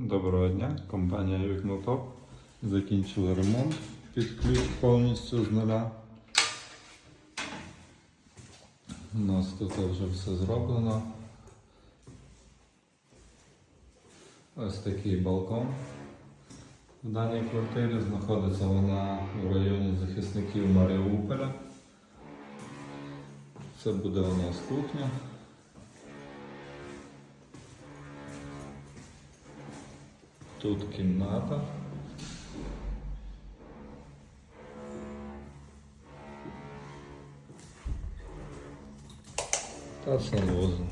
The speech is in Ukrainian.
Доброго дня, компанія Вікнотоп. Закінчили ремонт під ключ повністю з нуля. У нас тут вже все зроблено. Ось такий балкон. В даній квартирі знаходиться вона в районі захисників Маріуполя. Це буде у нас кухня. Тут кімната. Та санвузол.